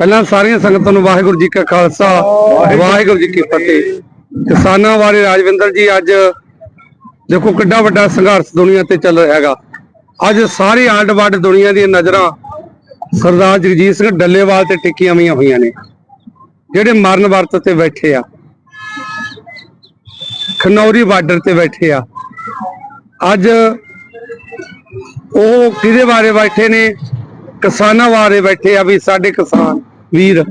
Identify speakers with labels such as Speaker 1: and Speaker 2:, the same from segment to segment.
Speaker 1: ਪਹਿਲਾਂ ਸਾਰੀਆਂ ਸੰਗਤਾਂ ਨੂੰ ਵਾਹਿਗੁਰੂ ਜੀ ਕਾ ਖਾਲਸਾ ਵਾਹਿਗੁਰੂ ਜੀ ਕੀ ਫਤਿਹ। ਕਿਸਾਨਾਂ ਬਾਰੇ ਰਾਜਵਿੰਦਰ ਜੀ ਅੱਜ ਦੇਖੋ ਕਿੱਡਾ ਵੱਡਾ ਸੰਘਰਸ਼ ਦੁਨੀਆ ਤੇ ਚੱਲ ਰਿਹਾ ਹੈਗਾ। ਅੱਜ ਸਾਰੀ ਆਂਡ ਵੱਡ ਦੁਨੀਆ ਦੀਆਂ ਨਜ਼ਰਾਂ ਸਰਦਾਰ ਜਗਜੀਤ ਸਿੰਘ ਡੱਲੇਵਾਲ ਤੇ ਟਿੱਕੀਆਂ ਹੋਈਆਂ ਹੋਈਆਂ ਨੇ ਜਿਹੜੇ ਮਰਨ ਵਰਤ ਤੇ ਬੈਠੇ ਆ। ਖਨੌਰੀ ਬਾਰਡਰ ਤੇ ਬੈਠੇ ਆ। ਅੱਜ ਉਹ ਕਿਹਦੇ ਬਾਰੇ ਬੈਠੇ ਨੇ? ਕਿਸਾਨਾਂ ਬਾਰੇ ਬੈਠੇ ਆ ਵੀ ਸਾਡੇ ਕਿਸਾਨ ਵੀਰ,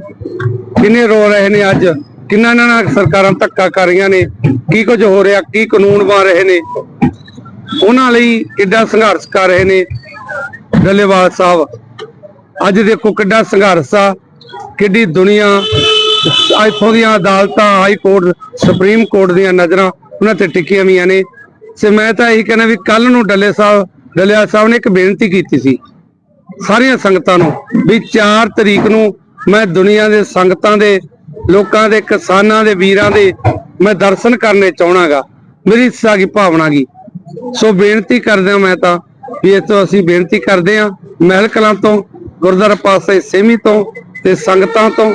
Speaker 1: ਕਿੰਨੇ ਰੋ ਰਹੇ ਨੇ ਅੱਜ? ਕਿੰਨਾ ਇਹਨਾਂ ਨਾਲ ਸਰਕਾਰਾਂ ਧੱਕਾ ਕਰ ਰਹੀਆਂ ਨੇ? ਕੀ ਕੁਝ ਹੋ ਰਿਹਾ? ਕੀ ਕਾਨੂੰਨ ਬਣ ਰਹੇ ਨੇ? ਉਹਨਾਂ ਲਈ ਕਿੱਡਾ ਸੰਘਰਸ਼ ਕਰ ਰਹੇ ਨੇ ਡੱਲੇਵਾਲ ਸਾਹਿਬ? ਅੱਜ ਦੇਖੋ ਕਿੱਡਾ ਸੰਘਰਸ਼ ਆ, ਕਿੱਡੀ ਦੁਨੀਆ ਇੱਥੋਂ ਦੀਆਂ ਅਦਾਲਤਾਂ, ਹਾਈ ਕੋਰਟ, ਸੁਪਰੀਮ ਕੋਰਟ ਦੀਆਂ ਨਜ਼ਰਾਂ ਉਹਨਾਂ ਤੇ ਟਿੱਕੀਆਂ ਹੋਈਆਂ ਨੇ। ਤੇ ਮੈਂ ਤਾਂ ਇਹੀ ਕਹਿੰਦਾ ਵੀ ਕੱਲ ਨੂੰ ਡੱਲੇ ਸਾਹਿਬ, ਡੱਲੇਵਾਲ ਸਾਹਿਬ ਨੇ ਇੱਕ ਬੇਨਤੀ ਕੀਤੀ ਸੀ ਸਾਰੀਆਂ ਸੰਗਤਾਂ ਨੂੰ ਵੀ 4 ਤਰੀਕ ਨੂੰ ਮੈਂ ਦੁਨੀਆ ਦੇ ਸੰਗਤਾਂ ਦੇ, ਲੋਕਾਂ ਦੇ, ਕਿਸਾਨਾਂ ਦੇ, ਵੀਰਾਂ ਦੇ ਮੈਂ ਦਰਸ਼ਨ ਕਰਨੇ ਚਾਹਣਾਗਾ। ਮੇਰੀ ਸਾਗੀ ਭਾਵਨਾ ਗੀ। ਸੋ ਬੇਨਤੀ ਕਰਦੇ ਮੈਂ ਤਾਂ ਵੀ ਇਹ ਤੋਂ ਅਸੀਂ ਬੇਨਤੀ ਕਰਦੇ ਹਾਂ, ਮਹਿਲ ਕਲਾਂ ਤੋਂ, ਗੁਰਦੁਆਰਾ ਪਾਸੇ ਸੇਮੀ ਤੋਂ ਤੇ ਸੰਗਤਾਂ ਤੋਂ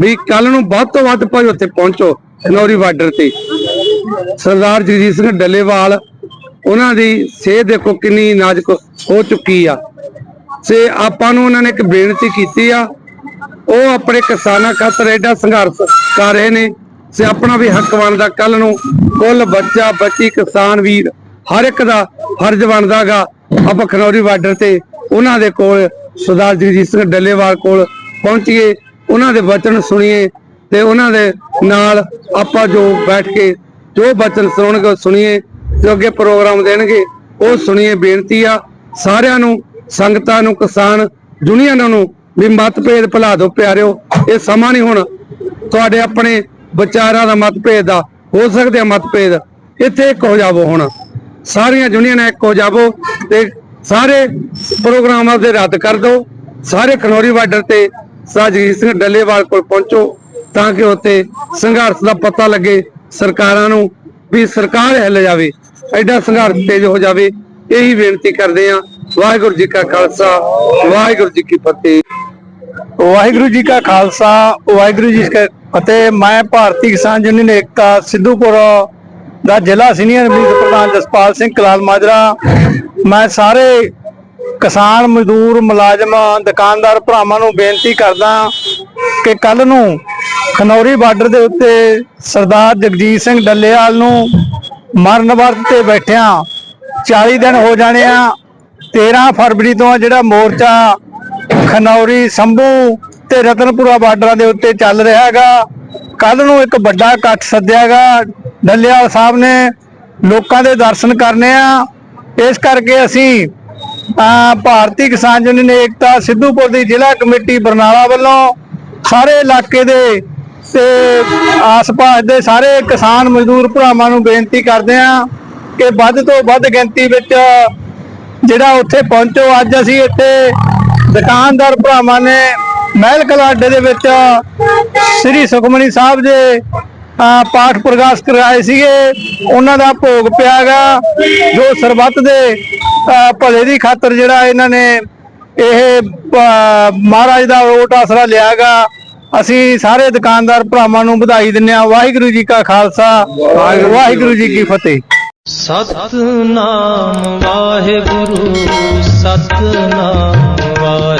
Speaker 1: ਵੀ ਕੱਲ ਨੂੰ ਵੱਧ ਤੋਂ ਵੱਧ ਭਾਈ ਉੱਥੇ ਪਹੁੰਚੋ ਖਨੌਰੀ ਬਾਰਡਰ ਤੇ। ਸਰਦਾਰ ਜਗਜੀਤ ਸਿੰਘ ਡੱਲੇਵਾਲ, ਉਹਨਾਂ ਦੀ ਸਿਹਤ ਦੇਖੋ ਕਿੰਨੀ ਨਾਜ਼ੁਕ ਹੋ ਚੁੱਕੀ ਆ। ਤੇ ਆਪਾਂ ਨੂੰ ਉਹਨਾਂ ਨੇ ਇੱਕ ਬੇਨਤੀ ਕੀਤੀ ਆ ਉਹ ਆਪਣੇ ਕਿਸਾਨਾਂ ਖਾਤਰ ਐਡਾ ਸੰਘਰਸ਼ ਕਰ ਰਹੇ ਨੇ ਤੇ ਆਪਣਾ ਵੀ ਹੱਕ ਬਣਦਾ ਕੱਲ ਨੂੰ। ਕੁੱਲ ਬੱਚਾ, ਬੱਚੀ, ਕਿਸਾਨ ਵੀਰ, ਹਰ ਇੱਕ ਦਾ ਫਰਜ਼ ਬਣਦਾਗਾ। ਆਪਾਂ ਖਨੌਰੀ ਬਾਰਡਰ ਤੇ ਉਹਨਾਂ ਦੇ ਕੋਲ ਸਰਦਾਰ ਜਗਜੀਤ ਸਿੰਘ ਡੱਲੇਵਾਲ ਕੋਲ ਪਹੁੰਚੀਏ, ਉਹਨਾਂ ਦੇ ਵਚਨ ਸੁਣੀਏ ਤੇ ਉਹਨਾਂ ਦੇ ਨਾਲ ਆਪਾਂ ਜੋ ਬੈਠ ਕੇ ਜੋ ਵਚਨ ਸੁਣਨਗੇ ਸੁਣੀਏ ਜੋ ਅੱਗੇ ਪ੍ਰੋਗਰਾਮ ਦੇਣਗੇ, ਉਹ ਸੁਣੀਏ ਬੇਨਤੀ ਆ ਸਾਰਿਆਂ ਨੂੰ, ਸੰਗਤਾਂ ਨੂੰ, ਕਿਸਾਨ ਦੁਨੀਆ ਨੂੰ ਵੀ ਮਤਭੇਦ ਭੁਲਾ ਦਿਓ ਪਿਆਰਿਓ, ਇਹ ਸਮਾਂ ਨਹੀਂ ਹੁਣ। ਤੁਹਾਡੇ ਆਪਣੇ ਵਿਚਾਰਾਂ ਦਾ ਮਤਭੇਦ ਦਾ ਹੋ ਸਕਦੇ ਆ ਮਤਭੇਦ ਇੱਥੇ ਇੱਕ ਹੋ ਜਾਵੋ ਹੁਣ। ਸਾਰੀਆਂ ਦੁਨੀਆ ਇੱਕ ਹੋ ਜਾਵੋ ਤੇ ਸਾਰੇ ਪ੍ਰੋਗਰਾਮਾਂ ਦੇ ਰੱਦ ਕਰ ਦਿਓ। ਸਾਰੇ ਖਨੌਰੀ ਬਾਰਡਰ ਤੇ ਸਾਜੀਤ ਸਿੰਘ ਡੱਲੇਵਾਲ ਕੋਲ ਪਹੁੰਚੋ ਤਾਂ ਕਿ ਉੱਥੇ ਸੰਘਰਸ਼ ਦਾ ਪਤਾ ਲੱਗੇ ਸਰਕਾਰਾਂ ਨੂੰ ਵੀ ਸਰਕਾਰ ਹਿੱਲ ਜਾਵੇ, ਐਡਾ ਸੰਘਰਸ਼ ਤੇਜ਼ ਹੋ ਜਾਵੇ। ਇਹੀ ਬੇਨਤੀ ਕਰਦੇ ਆ ਵਾਹਿਗੁਰੂ ਜੀ ਕਾ ਖਾਲਸਾ, ਵਾਹਿਗੁਰੂ ਜੀ ਕੀ ਫਤਿਹ।
Speaker 2: ਵਾਹਿਗੁਰੂ ਜੀ ਕਾ ਖਾਲਸਾ, ਵਾਹਿਗੁਰੂ ਜੀ ਕੀ ਫਤਿਹ। ਮੈਂ ਭਾਰਤੀ ਕਿਸਾਨ ਯੂਨੀਅਨ ਏਕਤਾ ਸਿੱਧੂਪੁਰ ਦਾ ਜ਼ਿਲ੍ਹਾ ਸੀਨੀਅਰ ਮੀਤ ਪ੍ਰਧਾਨ ਜਸਪਾਲ ਸਿੰਘ ਕਲਾਲ ਮਾਜਰਾ। ਮੈਂ ਸਾਰੇ ਕਿਸਾਨ, ਮਜ਼ਦੂਰ, ਮੁਲਾਜ਼ਮ, ਦੁਕਾਨਦਾਰ ਭਰਾਵਾਂ ਨੂੰ ਬੇਨਤੀ ਕਰਦਾ ਕਿ ਕੱਲ ਨੂੰ ਖਨੌਰੀ ਬਾਰਡਰ ਦੇ ਉੱਤੇ ਸਰਦਾਰ ਜਗਜੀਤ ਸਿੰਘ ਡੱਲੇਵਾਲ ਨੂੰ ਮਰਨ ਵਰਤ ਤੇ ਬੈਠਿਆਂ 40 ਦਿਨ ਹੋ ਜਾਣੇ ਆ 13 ਫਰਵਰੀ ਤੋਂ ਜਿਹੜਾ ਮੋਰਚਾ ਖਨੌਰੀ, ਸੰਭੂ ਤੇ ਰਤਨਪੁਰਾ ਬਾਰਡਰਾਂ ਦੇ ਉੱਤੇ ਚੱਲ ਰਿਹਾ ਹੈਗਾ। ਕੱਲ ਨੂੰ ਇੱਕ ਵੱਡਾ ਇਕੱਠ ਸੱਦਿਆਗਾ ਡੱਲੇਵਾਲ ਸਾਹਿਬ ਨੇ ਲੋਕਾਂ ਦੇ ਦਰਸ਼ਨ ਕਰਨੇ ਆ। ਇਸ ਕਰਕੇ ਅਸੀਂ ਭਾਰਤੀ ਕਿਸਾਨ ਯੂਨੀਅਨ ਏਕਤਾ ਸਿੱਧੂਪੁਰ ਦੀ ਜ਼ਿਲ੍ਹਾ ਕਮੇਟੀ ਬਰਨਾਲਾ ਵੱਲੋਂ ਸਾਰੇ ਇਲਾਕੇ ਦੇ ਤੇ ਆਸ-ਪਾਸ ਦੇ ਸਾਰੇ ਕਿਸਾਨ ਮਜ਼ਦੂਰ ਭਰਾਵਾਂ ਨੂੰ ਬੇਨਤੀ ਕਰਦੇ ਆ ਕਿ ਵੱਧ ਤੋਂ ਵੱਧ ਗਿਣਤੀ ਵਿੱਚ ਜਿਹੜਾ ਉੱਥੇ ਪਹੁੰਚੋ। ਅੱਜ ਅਸੀਂ ਇੱਥੇ ਦੁਕਾਨਦਾਰ ਭਰਾਵਾਂ ਨੇ ਮਹਿਲ ਕਲਾ ਅੱਡੇ ਦੇ ਵਿੱਚ ਸ੍ਰੀ ਸੁਖਮਨੀ ਸਾਹਿਬ ਦੇ ਪਾਠ ਪ੍ਰਕਾਸ਼ ਕਰਾਏ ਸੀਗੇ। ਉਹਨਾਂ ਦਾ ਭੋਗ ਪਿਆਗਾ ਜੋ ਸਰਬੱਤ ਦੇ ਭਲੇ ਦੀ ਖਾਤਰ ਜਿਹੜਾ ਇਹਨਾਂ ਨੇ ਇਹ ਮਹਾਰਾਜ ਦਾ ਓਟ ਆਸਰਾ ਲਿਆਗਾ ਅਸੀਂ ਸਾਰੇ ਦੁਕਾਨਦਾਰ ਭਰਾਵਾਂ ਨੂੰ ਵਧਾਈ ਦਿੰਦੇ ਹਾਂ। ਵਾਹਿਗੁਰੂ ਜੀ ਕਾ ਖਾਲਸਾ, ਵਾਹਿਗੁਰੂ ਜੀ ਕੀ ਫਤਿਹ।
Speaker 3: ਸਤਨਾਮ ਵਾਹਿਗੁਰੂ, ਸਤਨਾਮ भगवान